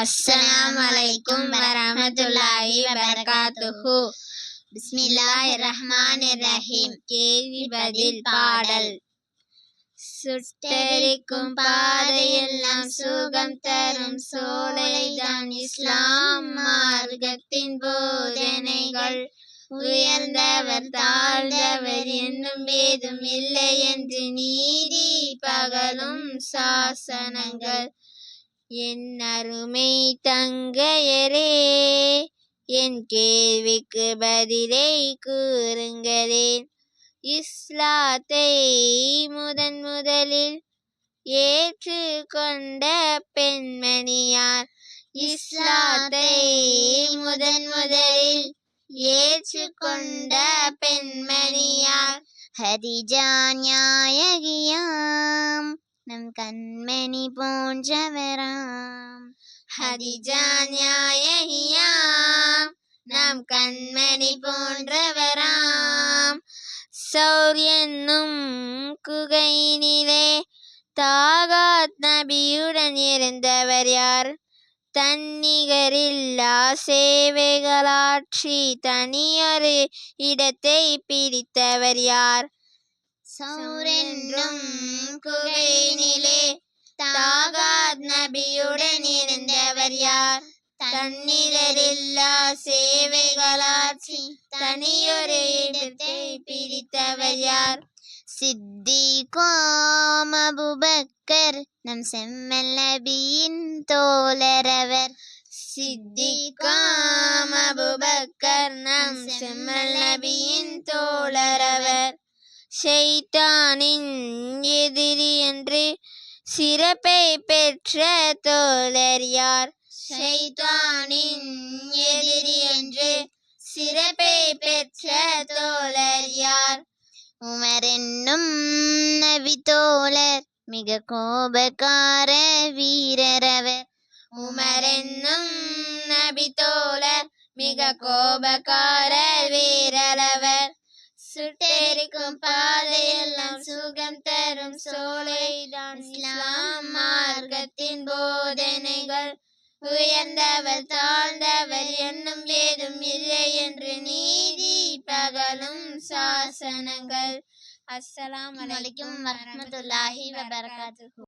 அஸ்ஸலாமு அலைக்கும் வரஹ்மத்துல்லாஹி வபரகாத்துஹு. பிஸ்மில்லாஹிர் ரஹ்மானிர் ரஹீம் கேள்வி பதில் பாடல். சுட்டரிக்கும் பாதையெல்லாம் சுகம் தரும் சோலைதான் இஸ்லாம் மார்க்கத்தின் போதனைகள். உயர்ந்தவர் தாழ்ந்தவர் என்னும் ஏதும் இல்லை என்று நீதி பகலும் சாசனங்கள். என் அருமை தங்கையரே என் கேள்விக்கு பதிலை கூறுங்களேன் இஸ்லாத்தை முதன் முதலில் ஏற்று கொண்ட பெண்மணியார் இஸ்லாத்தை முதன் முதலில் ஏற்று கொண்ட பெண்மணியார் ஹதிஜா நியாயகியாம் நம் கண்மணி போன்றவராம். ஹதிஜா நியாயியாம் நம் கண்மணி போன்றவராம். சௌரியன்னும் குகையினிலே தாகாத் நபியுடன் இருந்தவர் யார்? தன்னிகரில்லா சேவைகளாற்றி தனியொரு இடத்தை பிடித்தவர் யார்? சௌரென்றும் குகை தண்ணீரிலே தாகாத் நபியுடன் இருந்தவர் யார்? தன்னிகரில்லா சேவைகளாட்சி தனியொரு இடத்தை பிடித்தவர் யார்? சித்திகோம் அபுபக்கர் நம் செம்மல் நபியின் தோழரவர். சித்திகாம் அபுபக்கர் நம் செம்மல் நபியின் தோ ஷைத்தானின் எதிரி என்று சிறப்பை பெற்ற தோழர் யார்? ஷைத்தானின் எதிரி என்று சிறப்பை பெற்ற தோழர் யார்? உமர் என்னும் நபி தோழர் மிக கோபக்கார வீரரவர் உமர் என்னும் நபி தோழர் மிக கோபக்கார வீரரவர் சுட்டெரிக்கும் பாதையெல்லாம் சுகம் தரும் சோலைதான். இஸ்லாம் மார்க்கத்தின் போதனைகள். உயர்ந்தவர் தாழ்ந்தவர் என்னும் ஏதும் இல்லை என்று நீதி பகலும் சாசனங்கள். அஸ்ஸலாம் வலைக்கும் வரமத்துல்லாஹி வபரகாத்து